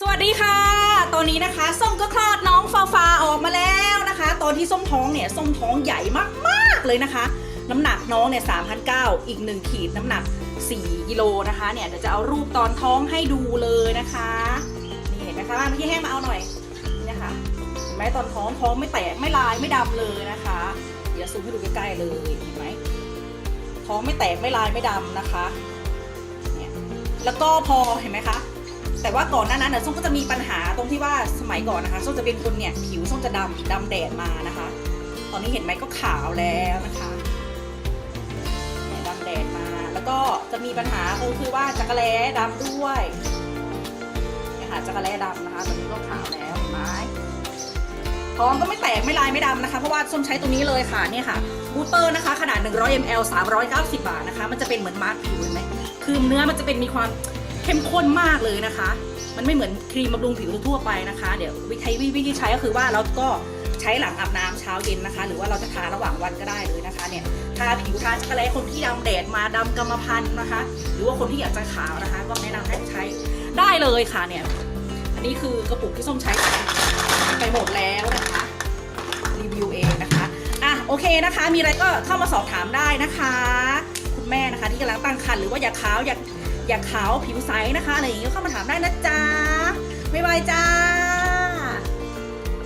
สวัสดีค่ะ ตอนนี้นะคะส้มก็คลอดน้องฟาฟาออกมาแล้วนะคะ ตอนที่ส้มท้องเนี่ยส้มท้องใหญ่มากๆเลยนะคะ น้ำหนักน้องเนี่ย3,009อีก1ขีดน้ำหนัก 4กิโลนะคะเนี่ยเดี๋ยวจะเอารูปตอนท้องให้ดูเลยนะคะ นี่เห็นไหมคะเมื่อกี้แห้งมาเอาหน่อยนี่นะคะเห็นไหมตอนท้องท้องไม่แตกไม่ลายไม่ดำเลยนะคะ เดี๋ยวซูมให้ดูใกล้ๆเลยเห็นไหมท้องไม่แตกไม่ลายไม่ดำนะคะเนี่ยแล้วก็พอเห็นไหมคะ แต่ว่าก่อนหน้านั้นน่ะส้มก็จะมีปัญหาตรงที่ว่าสมัยก่อนนะคะส้มจะเป็นคนเนี่ยผิวส้มจะดำดำแดดมานะคะ ตอนนี้เห็นไหมก็ขาวแล้วนะคะเนี่ยดำแดดมา แล้วก็จะมีปัญหาก็คือว่าจักรแล้ดำด้วยเนี่ยค่ะจักรแล้ดำนะคะตอนนี้ก็ขาวแล้วเห็นไหมท้องก็ไม่แตกไม่ลายไม่ดำนะคะ เพราะว่าส้มใช้ตัวนี้เลยค่ะเนี่ยค่ะบูเตอร์นะคะ ขนาด 100 ml 390 บาทนะคะ มันจะเป็นเหมือนมาร์คผิวเห็นไหมคือเนื้อมันจะเป็นมีความ เข้มข้นมากเลยนะคะ มันไม่เหมือนครีมบำรุงผิวทั่วไปนะคะ เดี๋ยววิธีวิธีใช้ก็คือว่าเราก็ใช้หลังอาบน้ำเช้าเย็นนะคะ หรือว่าเราจะทาระหว่างวันก็ได้เลยนะคะเนี่ยทาผิวทาจักรแลคนที่ดำแดดมาดำกรรมพันธุ์นะคะ หรือว่าคนที่อยากจะขาวนะคะ ก็แนะนำให้ใช้ได้เลยค่ะเนี่ย อันนี้คือกระปุกที่ส้มใช้ไปหมดแล้วนะคะรีวิวเองนะคะอะโอเคนะคะ มีอะไรก็เข้ามาสอบถามได้นะคะ คุณแม่นะคะที่กำลังตั้งครรภ์หรือว่าอยากขาวอยาก อยากขาวผิวใสนะคะอะไรอย่างงี้เข้ามาถามได้นะจ๊ะบ๊ายบายจ้า